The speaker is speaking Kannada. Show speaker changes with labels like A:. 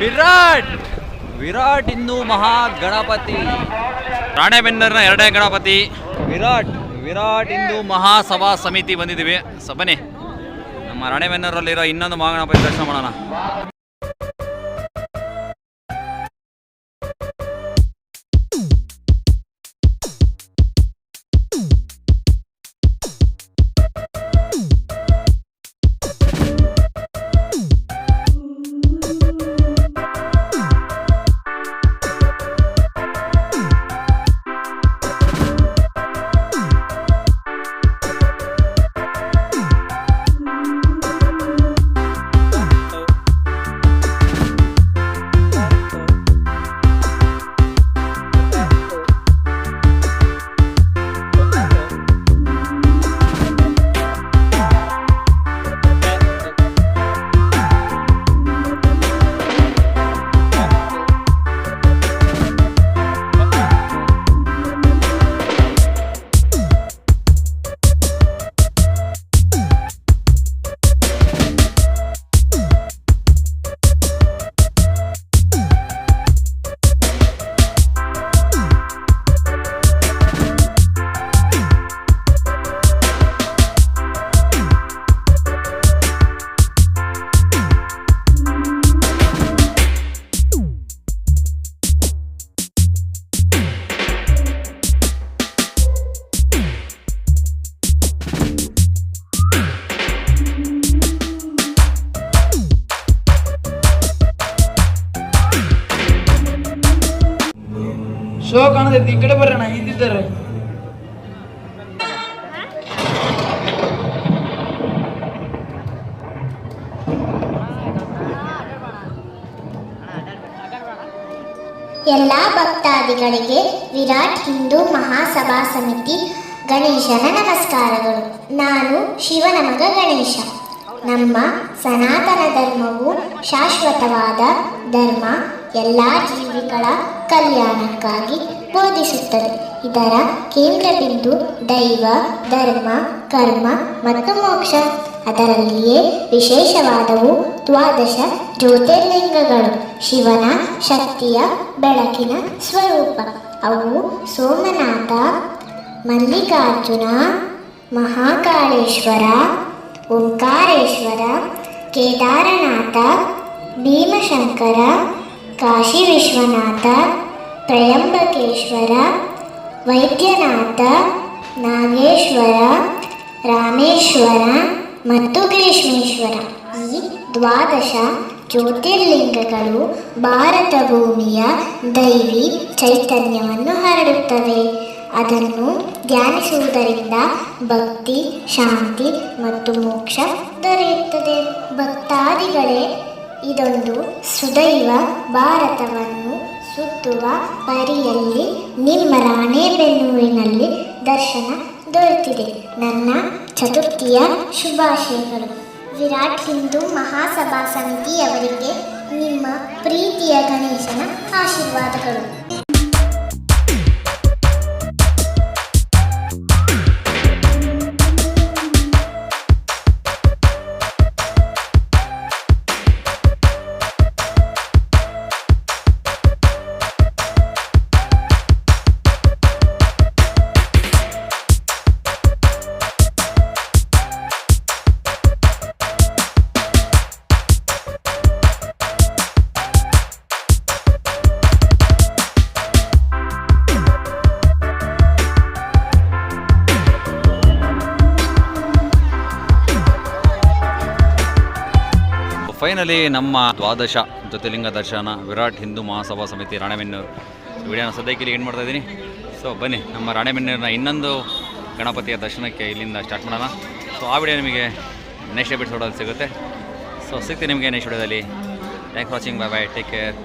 A: ವಿರಾಟ್! ವಿರಾಟ್ ಇನ್ನು ಮಹಾ ಗಣಪತಿ. ರಾಣೆಬೆನ್ನೂರಿನ ಎರಡನೇ ಗಣಪತಿ. ವಿರಾಟ್ ವಿರಾಟ್ ಇಂದು ಮಹಾಸಭಾ ಸಮಿತಿ ಬಂದಿದ್ದೀವಿ ಸ ಬನ್ನಿ ನಮ್ಮ ರಾಣೆಬೆನ್ನೂರಲ್ಲಿರೋ ಇನ್ನೊಂದು ಮಹಾಗಣಪತಿ ದರ್ಶನ ಮಾಡೋಣ.
B: ಶೋ ಕಾಣತೈತಿ ಈ ಕಡೆ ಬರ್ರಣ ಇದ್ದಿದ್ದಾರೆ.
C: ಎಲ್ಲ ಭಕ್ತಾದಿಗಳಿಗೆ ವಿರಾಟ್ ಹಿಂದೂ ಮಹಾಸಭಾ ಸಮಿತಿ ಗಣೇಶನ ನಮಸ್ಕಾರಗಳು. ನಾನು ಶಿವನ ಮಗ ಗಣೇಶ. ನಮ್ಮ ಸನಾತನ ಧರ್ಮವು ಶಾಶ್ವತವಾದ ಧರ್ಮ, ಎಲ್ಲ ಜೀವಿಗಳ ಕಲ್ಯಾಣಕ್ಕಾಗಿ ಬೋಧಿಸುತ್ತದೆ. ಇದರ ಕೇಂದ್ರಬಿಂದು ದೈವ, ಧರ್ಮ, ಕರ್ಮ ಮತ್ತು ಮೋಕ್ಷ. ಅದರಲ್ಲಿಯೇ ವಿಶೇಷವಾದವು ದ್ವಾದಶ ಜ್ಯೋತಿರ್ಲಿಂಗಗಳು, ಶಿವನ ಶಕ್ತಿಯ ಬೆಳಕಿನ ಸ್ವರೂಪ. ಅವು ಸೋಮನಾಥ, ಮಲ್ಲಿಕಾರ್ಜುನ, ಮಹಾಕಾಳೇಶ್ವರ, ಓಂಕಾರೇಶ್ವರ, ಕೇದಾರನಾಥ, ಭೀಮಶಂಕರ ಕಾಶಿ ವಿಶ್ವನಾಥ ತ್ರಯಂಬಕೇಶ್ವರ, ವೈದ್ಯನಾಥ, ನಾಗೇಶ್ವರ, ರಾಮೇಶ್ವರ ಮತ್ತು ಗ್ರೀಷ್ಮೇಶ್ವರ ಈ ದ್ವಾದಶ ಜ್ಯೋತಿರ್ಲಿಂಗಗಳು ಭಾರತ ಭೂಮಿಯ ದೈವಿ ಚೈತನ್ಯವನ್ನು ಹರಡುತ್ತವೆ. ಅದನ್ನು ಧ್ಯಾನಿಸುವುದರಿಂದ ಭಕ್ತಿ, ಶಾಂತಿ ಮತ್ತು ಮೋಕ್ಷ ದೊರೆಯುತ್ತದೆ. ಭಕ್ತಾದಿಗಳೇ ಇದೊಂದು ಸುದೈವ ಭಾರತವನ್ನು ಸುತ್ತುವ ಪರಿಯಲ್ಲಿ ನಿಮ್ಮ ರಾಣೆಬೆನ್ನೂರಿನಲ್ಲಿ ದರ್ಶನ ದೊರೆತಿದೆ. ನನ್ನ ಚತುರ್ಥಿಯ ಶುಭಾಶಯಗಳು. ವಿರಾಟ್ ಹಿಂದೂ ಮಹಾಸಭಾ ಸಮಿತಿಯವರಿಗೆ ನಿಮ್ಮ ಪ್ರೀತಿಯ ಗಣೇಶನ ಆಶೀರ್ವಾದಗಳು.
A: ಫೈನಲಿ ನಮ್ಮ ದ್ವಾದಶ ಜ್ಯೋತಿರ್ಲಿಂಗ ದರ್ಶನ, ವಿರಾಟ್ ಹಿಂದೂ ಮಹಾಸಭಾ ಸಮಿತಿ ರಾಣೆಬೆನ್ನೂರು. ವಿಡಿಯೋನ ಸದ್ಯಕ್ಕೆ ಇಲ್ಲಿ ಏನು ಮಾಡ್ತಾ ಇದ್ದೀನಿ. ಸೊ ಬನ್ನಿ, ನಮ್ಮ ರಾಣೆಬೆನ್ನೂರಿನ ಇನ್ನೊಂದು ಗಣಪತಿಯ ದರ್ಶನಕ್ಕೆ ಇಲ್ಲಿಂದ ಸ್ಟಾರ್ಟ್ ಮಾಡೋಣ. ಸೊ ಆ ವಿಡಿಯೋ ನಿಮಗೆ ನೆಕ್ಸ್ಟ್ ಎಪಿಸೋಡಲ್ಲಿ ಸಿಗುತ್ತೆ. ಸೊ ಸಿಗ್ತೀನಿ ನಿಮಗೆ ನೆಕ್ಸ್ಟ್ ವಿಡಿಯೋದಲ್ಲಿ. Thanks watching bye bye take care